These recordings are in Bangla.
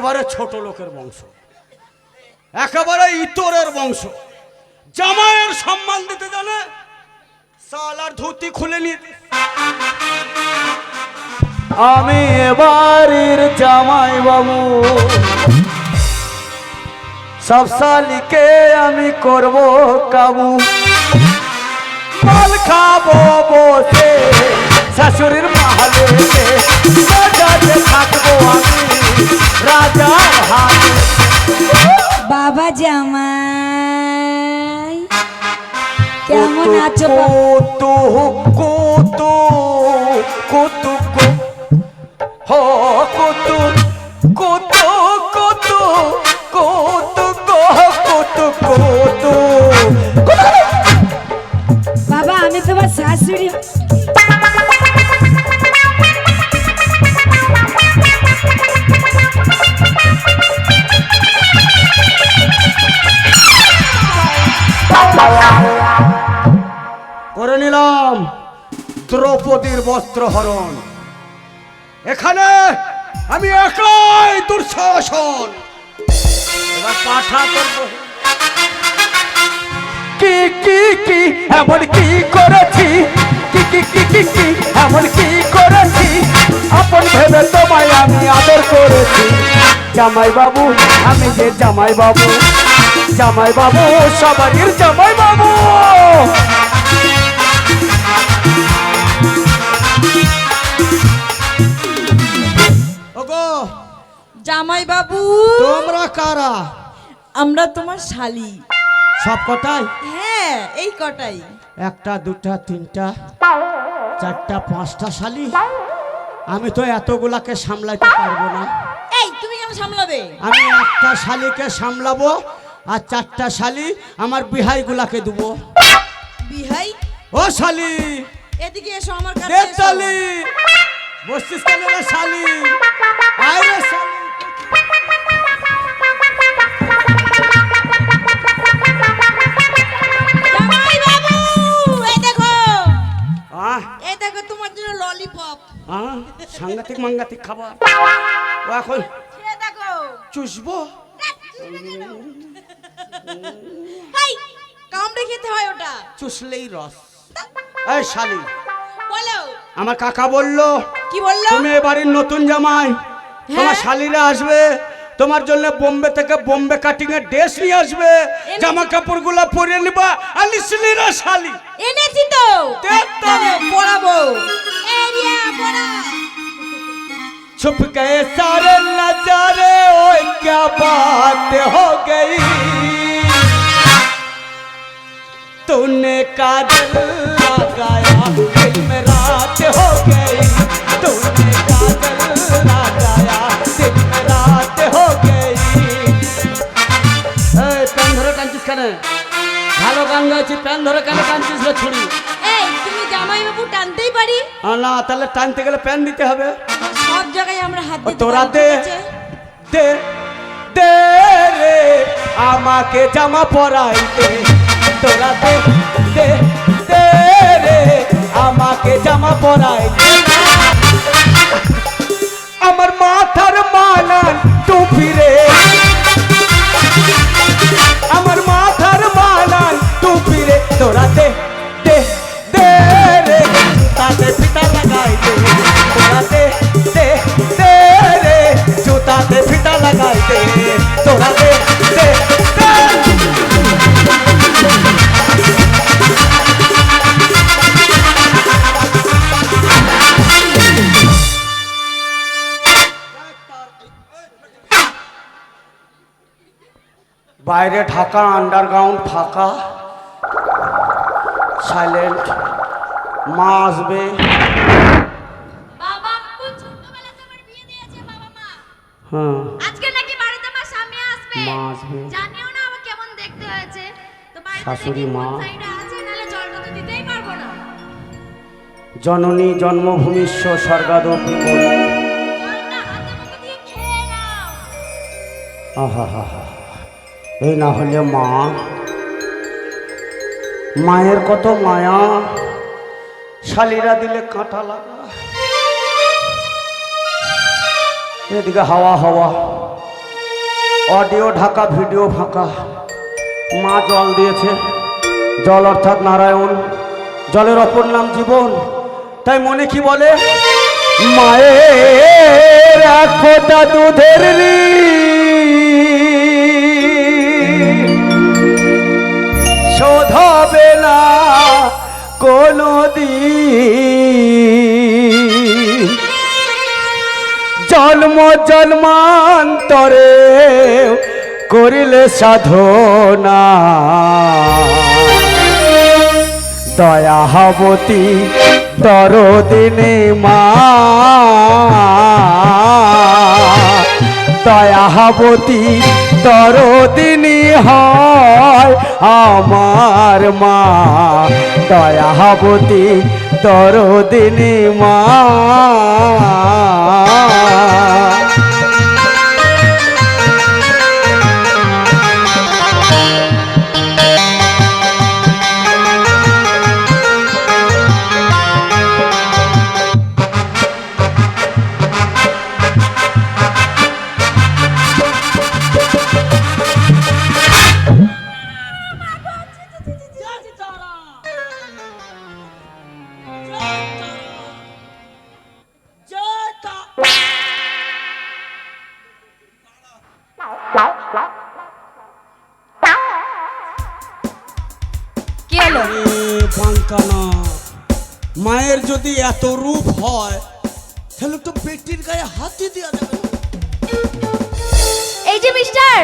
একেবারে ছোট লোকের বংশ, একেবারে ইতরের বংশ। জামাইয়ের সম্মান দিতে জানে সালার ধুতি খুলে নিয়ে আমি এবারের জামাই বাবু। সব শালিকে আমি করব কাবু। মাল খাব বসে, শাশুড়ির মাহালে। থাকব আমি। রাজার হাতে। বাবা জামাই কেমন আছো কুতু করে নিলাম। দ্রৌপদীর বস্ত্র হরণ। এখানে আমি একলাই দুঃশাসন এবার পাঠা করব। কি কি কি, এমন কি করেছি? কি কি কি কি কি, এমন কি করেছি? আপন ভেবে তোমায় আমি আদর করেছি। জামাই বাবু আমি যে জামাই বাবু জামাই বাবু সবারই জামাই বাবু জামাই বাবু। তোমরা কারা? আমরা তোমার শালি। সব কটাই? হ্যাঁ এই কটাই। একটা দুটা তিনটা চারটা পাঁচটা শালি। আমি তো এতগুলাকে সামলাতে পারব না। এই তুমি কেমন সামলাবে? আমি একটা শালিকে সামলাবো আর চারটা শালি আমার বিহাইগুলাকে দেবো। বিহাই? ও শালি! এদিকে এসো আমার কাছে শালি! বসছিস কেন শালি? আয় রে শালি! এই দেখো। তোমার জন্য ললিপপ সাংঘাতিক মাঙ্গাতিক খাবার। ও এখন দেখো। চুষবো? হাই কামড়ে খেতে হয় ওটা। চুষলেই রস। এই শালি। বলো। আমার কাকা বলল কি বলল? তুমি এ বাড়ির নতুন জামাই। তোমার হ্যাঁ। শালিরা আসবে তোমার জন্য বোম্বে থেকে বোম্বে কাটিং এর ড্রেস নিয়ে আসবে এনে- জামা কাপড় গুলা পরে নিবা আর লিসলিরা শালি এনেছি তো দেখ তো। চলো, পড়াবো এরিয়া পড়া छुप गए सारे नजारे ओए क्या बात हो गई तूने काजल लगाया दिल में रात हो गई ধরে কেন টানছিস রে ছুরি। এই তুমি জামাই বাবু টানতেই পারি? না তাহলে টানতে গেলে প্যান দিতে হবে। সব জায়গায় আমরা হাত তোরা দে দে দে রে আমাকে জামা পরাইতে। তোরা দে দে দে রে আমাকে জামা পরাইতে। বাইরে ঢাকা আন্ডারগ্রাউন্ড ফাঁকা। সাইলেন্ট মা আসবে। হ্যাঁ। মা আসবে। শাশুড়ি মা। জননী জন্মভূমিষ্য স্বর্গাদৌ বিপুল জলটা হাতে মুখে দিয়ে খেয়ে নাও। আহা হা হা। এই না হলে মা। মায়ের কত মায়া। শালিরা দিলে কাঁটা লাগা। এদিকে হাওয়া হাওয়া। অডিও ঢাকা, ভিডিও ফাঁকা। মা জল দিয়েছে। জল অর্থাৎ নারায়ণ। জলের অপর নাম জীবন। তাই মনে কি বলে? মায়ের এক ফোঁটা দুধের ঋণ শোধাবে না কোনো দিন জন্ম জন্মান্তরে করিলে সাধনা। দয়া দয়াবতী দরদিনে মা। দয়াবতী দরদিনী হয় আমার মা। দয়াবতী দরদিনী মা। মায়ের যদি এত রূপ হয় তাহলে তো পেটির গায়ে হাতি দেওয়া যাবে। এই যে মিস্টার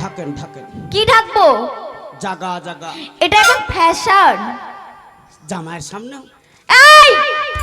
ঢাকেন ঢাকেন। কি ঢাকবো? জাগা জাগা। এটা এখন ফ্যাশন। জামাইয়ের সামনে। এই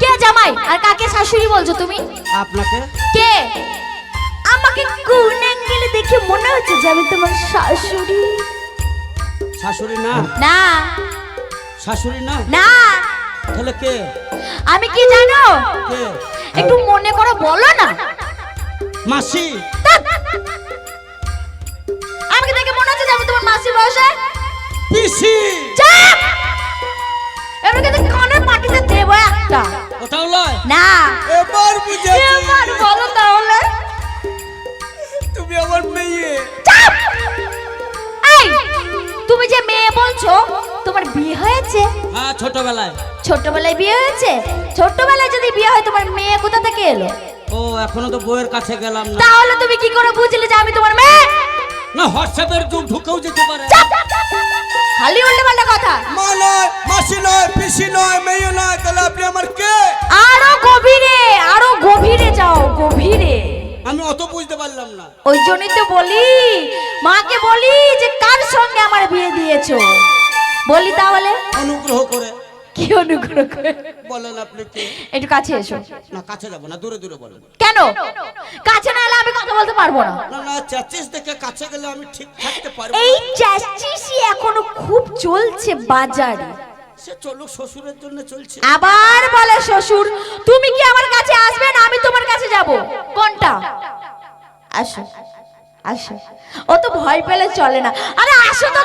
কে জামাই? আর কাকে শাশুড়ি বলছো তুমি? আপনাকে? কে? আমাকে কোন অ্যাঙ্গেলে দেখে মনে হচ্ছে যে আমি তোমার শাশুড়ি? শাশুড়ি না? না। শাশুড়ি না? না। তাহলে কে? আমি কি জানো? কে? একটু মনে করে বলো না। মাসি। আমাকে দেখে মনে হচ্ছে যে আমি তোমার মাসি বয়সে। পিসি। চাপ এবার কিন্তু কানের মাটিতে দেবো একটা। ওটাও লয় না। এবার বুঝেছি। এবার বলো তাহলে। তুমি আমার মেয়ে। চাপ তুমি যে মেয়ে বলছো তোমার বিয়ে হয়েছে? হ্যাঁ ছোটবেলায়। ছোটবেলায় বিয়ে হয়েছে? ছোটবেলায় যদি বিয়ে হয় তোমার মেয়ে কোথা থেকে এলো? ও এখনও তো বউয়ের কাছে গেলাম না। তাহলে তুমি কি করে বুঝলে যে আমি তোমার মেয়ে? না হোয়াটসঅ্যাপের যুগ ঢুকেও যেতে পারে। খালি উল্টো পাল্টা কথা। মা নয় মাসি নয় পিসি নয় মেয়ে ওই জন্যই তো বলি মাকে বলি যে কার সঙ্গে আমার বিয়ে দিয়েছ? বলি তাহলে। অনুগ্রহ করে। কি অনুগ্রহ করে? বলেন আপনি কে? একটু কাছে এসো। না কাছে যাব না দূরে দূরে বলেন। কেন? কাছে না এলে আমি কথা বলতে পারব না। না না চাচিস দেখে কাছে গেলে আমি ঠিক থাকতে পারব এই না। এখনও খুব চলছে বাজারে। সে চলুক শ্বশুরের জন্য চলছে। আবার বলে শ্বশুর তুমি কি আমার কাছে আসবে না? আমি তোমার কাছে যাব। কোনটা? আসো আসো। ও তো ভয় পেলে চলে না। আরে আসো তো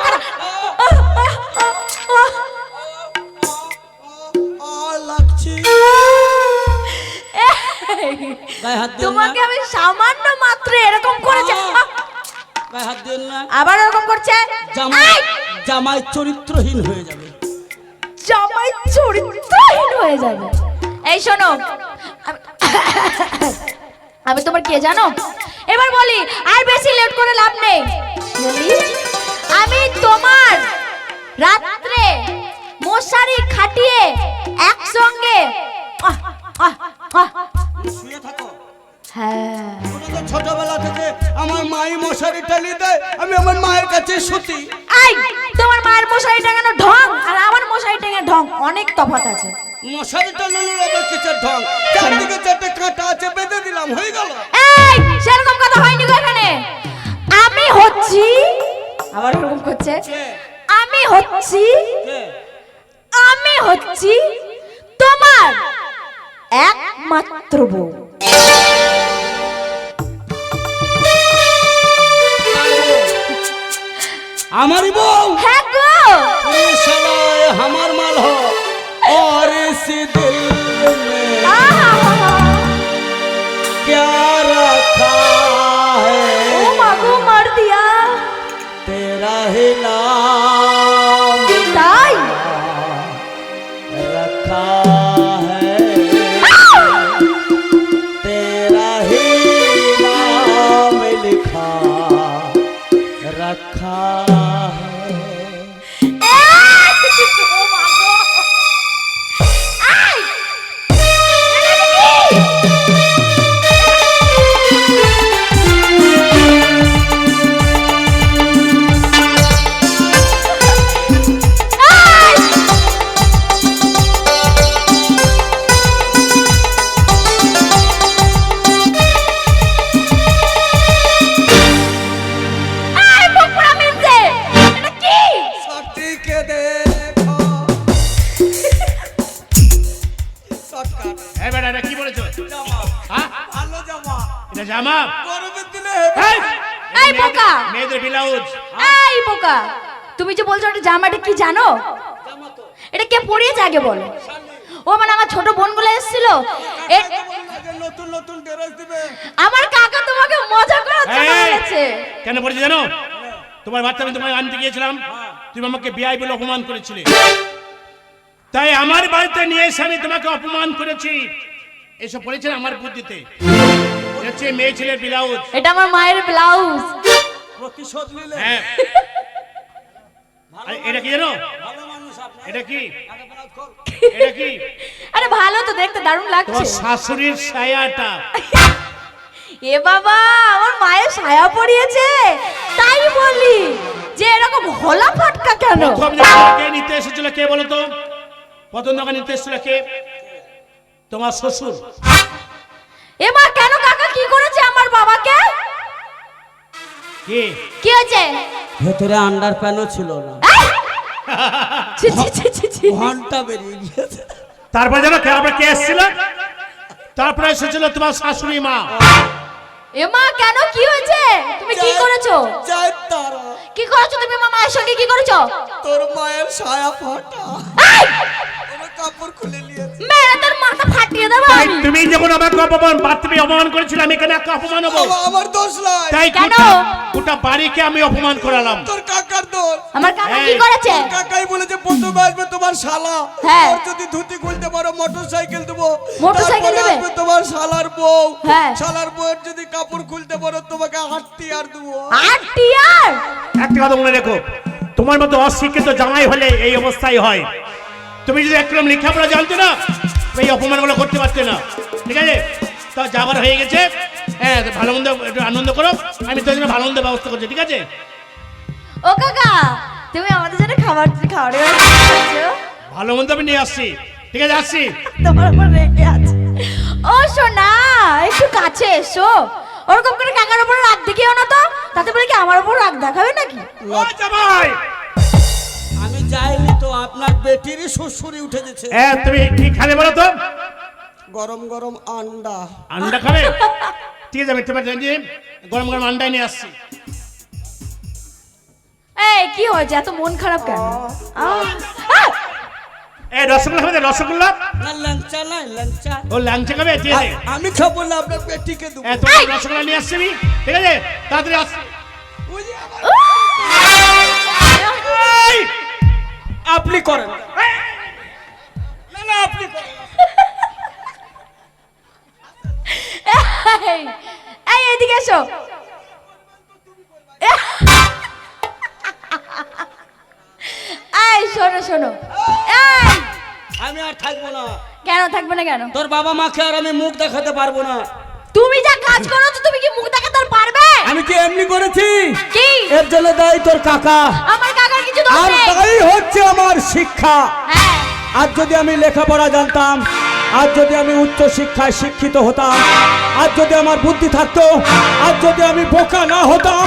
তোমাকে আমি সামান্য মাত্র এরকম করেছে। আবার এরকম করছে? জামাই জামাই চরিত্রহীন হয়ে যাবে। জামাই চরিত্রহীন হয়ে যাবে। এই শোনো আমি তোমার কে জানো? এবার বলি আর বেশি লেট করে লাভ নেই। বলি আমি তোমার রাত্রে মশারি খাটিয়ে একসঙ্গে শুয়ে থাকো। হ্যাঁ। ছোটবেলা থেকে আমার মাই মশারি টালি দেয় আমি আমার মায়ের কাছে শুতি। আই তোমার মায়ের মশারি টাঙানো ঢং? অনেক তফাত আছে। মশারি টানানোর আবার কিসের ঢং? চারদিকে চারটে কাঁটা আছে বেঁধে দিলাম হয়ে গেল। এই সেরকম কথা হয়নি গো এখানে। আমি হচ্ছি আবার এরকম করছে আমি হচ্ছি আমি হচ্ছি তোমার একমাত্র বউ। আমারই বউ? হ্যাঁ গো। আমার মা এই কি বলেছ? হ্যাঁ? ভালো জামা। এটা জামা? গরমের দিনে এই বোকা! মেয়েদের ব্লাউজ। এই বোকা! তুমি যে বলছো এটা জামাটা কি জানো? এটা কে পরিয়েছে আগে বল? ও মানে আমার ছোট বোনগুলো এসেছিল? নতুন নতুন ড্রেস দিবে। আমার কাকা তোমাকে মজা করার জন্য বলেছে কেন পরিয়েছে জানো? হ্যাঁ। তোমার বাচ্চা আমি তোমায় আনতে গিয়েছিলাম। হ্যাঁ। তুমি আমাকে বিআই বলে অপমান করেছিলে। তাই আমার বাড়িতে নিয়ে এসে আমি তোমাকে অপমান করেছি। এসব পড়েছে আমার বুদ্ধিতে। হচ্ছে মেয়ে ছেলের ব্লাউজ এটা আমার মায়ের ব্লাউজ প্রতিশোধ নিলে। হ্যাঁ। এটা কি জানো? ভালো এটা কি? এটা কি? আরে ভালো তো দেখতে দারুণ লাগছে। তোমার শাশুড়ির ছায়াটা। এ বাবা আমার মায়ের ছায়া পড়িয়েছে। তাই বলি যে এরকম হলা ফাটকা কেন? প্রথম কে নিতে এসেছিল কে বলো তো প্রথম দোকান নিতে এসেছিল কে তোমার শ্বশুর এ মা কেন কাকা কি করেছে আমার বাবাকে? কে? কি হয়েছে? ভেতরে আন্ডার প্যানও ছিল না! ছি, ছি, ছি, ছি, ছি। ঘণ্টা বেরিয়ে গিয়েছে। তারপরে জানো কে? আমরা কে এসেছিল? তারপরে এসেছিল তোমার শাশুড়ি মা। এ মা কেন? কি হয়েছে? তুমি কি করেছ? যাই তারা। কি করেছ তুমি আমার মায়ের সঙ্গে কি করেছ? তোর মায়ের ছায়া ফাটা। কাপড় খুলে নিয়েছে। মেরে তোর মাথা ফাটিয়ে দেবো। তাই তুমি যখন আমাকে অপমান বাথরুমে অপমান করেছিলে আমি এখানে একটা অপমান হব। আমার দোষ নয় তাই কেন? গোটা বাড়িকে আমি অপমান করালাম। তোর কাকার দোষ। আমার কাকা কি করেছে? কাকাই বলেছে প্রথমে আসবে তোমার শালা। হ্যাঁ। যদি ধুতি খুলতে পারো মোটর সাইকেল দেবো। মোটরসাইকেল দেবে? তোমার শালার বউ। হ্যাঁ। শালার বউয়ের যদি কাপড় খুলতে পারো তোমাকে হাঁটতি আর দেবো। আর টিয়ার একটা কথা মনে রেখো। তোমার মতো অশিক্ষিত জামাই হলে এই অবস্থাই হয়। তুমি যদি একরকম লেখাপড়া জানতে না এই অপমানগুলো করতে পারতে না। ঠিক আছে? তা যাবার হয়ে গেছে। হ্যাঁ ভালো মন্দ একটু আনন্দ করো। আমি তোর জন্য ভালো মন্দ ব্যবস্থা করছি ঠিক আছে? ও কাকা তুমি আমাদের জন্য খাবার ব্যবস্থা ভালো মন্দ আমি নিয়ে আসছি। ঠিক আছে আসছি। তোমার উপর রেগে আছে। ও সোনা একটু কাছে এসো। ওরকম করে কাকার উপর রাগ দেখিও না তো তাতে বলে কি আমার উপর রাগ দেখাবে নাকি? ও জামাই! যাইনি তো আপনার বেটিরই শ্বশুরি উঠে গেছে। হ্যাঁ তুমি কি খাবে বলো তো? গরম গরম আন্ডা। আন্ডা খাবে? ঠিক আছে আমি তোমার গরম গরম আন্ডাই নিয়ে আসছি। এই কি হয়েছে? এত মন খারাপ কেন! এই রসগোল্লা খাবে রসগোল্লা? না ল্যাংচা নাই ল্যাংচা ও ল্যাংচা খাবে? ঠিক আছে। আমি খাব না আপনার দেবো। তোমার রসগোল্লা নিয়ে আসছি আমি। ঠিক আছে? তাড়াতাড়ি আসছি। ওই যে আমার- এই! আপনি করেন। না না আপনি করেন। এই, এদিকে এসো। এই শোনো শোনো। এই। আমি আর থাকব না। কেন থাকবে না কেন? তোর বাবা মাকে আর আমি মুখ দেখাতে পারব না। তুমি যা কাজ করো তুমি কি মুখ দেখাতে আর পারবে? আমি কি এমনি করেছি? কি? এর জন্য দায়ী তোর কাকা। আমার আর তাই হচ্ছে আমার শিক্ষা। হ্যাঁ। আজ যদি আমি লেখাপড়া জানতাম আজ যদি আমি উচ্চ শিক্ষায় শিক্ষিত হতাম আজ যদি আমার বুদ্ধি থাকতো আজ যদি আমি বোকা না হতাম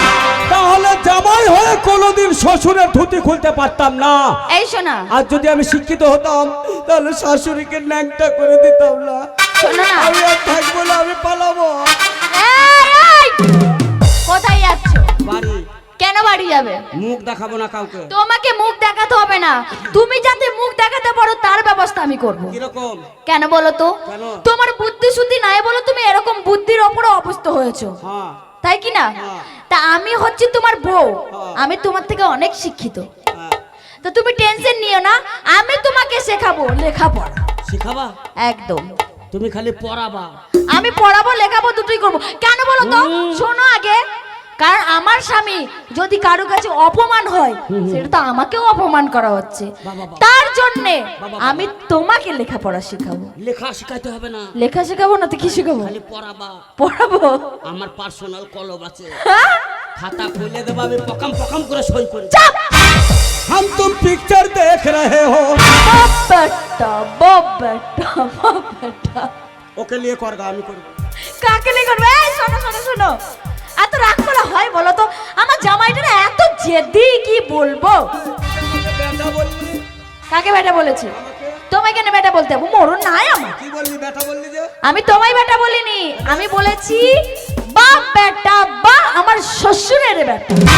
তাহলে জামাই হয়ে কোনোদিন শ্বশুরের ধুতি খুলতে পারতাম না। এই শোনা। আজ যদি আমি শিক্ষিত হতাম তাহলে শাশুড়িকে ন্যাংটা করে দিতাম না। শোনো। না আমি আর থাকব না আমি পালাবো। কেন যাবে। মুখ দেখাবো না কাউকে। তোমাকে মুখ দেখাতে হবে না। তুমি যাতে মুখ দেখাতে পারো তার ব্যবস্থা আমি করব। কীরকম? কেন বলো তো? তোমার বুদ্ধি শুদ্ধি নাই বলো তুমি এরকম বুদ্ধির ওপরে অবস্থ হয়েছো। হ্যাঁ। তাই কি না? হ্যাঁ। তা আমি হচ্ছি তোমার বউ। হ্যাঁ। আমি তোমার থেকে অনেক শিক্ষিত। তো তুমি টেনশন নিও না আমি তোমাকে শেখাবো লেখাপড়া। শিখাবা? একদম। তুমি খালি পড়াবা। আমি পড়াবো লেখাবো দুটোই করব। কেন বলো তো? শোনো আগে। কারণ আমার স্বামী যদি কারো কাছে অপমান হয় সেটা তো আমাকেও অপমান করা হচ্ছে বাবা, বাবা। তার জন্যে বাবা, আমি তোমাকে লেখাপড়া শেখাবো লেখা শিখাইতে হবে না লেখা শেখাবো না তো কি শেখাবো খালি পড়াবা পড়াবো আমার পার্সোনাল কলম আছে হ্যাঁ? খাতা খুলে দেবো আমি পকাম পকাম করে সই করি চাপ! हम तुम पिक्चर देख रहे हो বাবাটা, বাবাটা, বাবাটা। ওকে নিয়ে করগা আমি করব কাকে লেগে করবে এই শোনো শোনো শোনো এত রাগ করা হয় বলো তো আমার জামাইটা না এত জেদি কি বলব? কাকে বেটা বলেছে? তোমায় কেন বেটা বলতে হবে? মরণ নাই আমার। কি বললি বেটা বললি যে? আমি তোমায় বেটা বলিনি। আমি বলেছি বা বেটা বা আমার শ্বশুরের বেটা।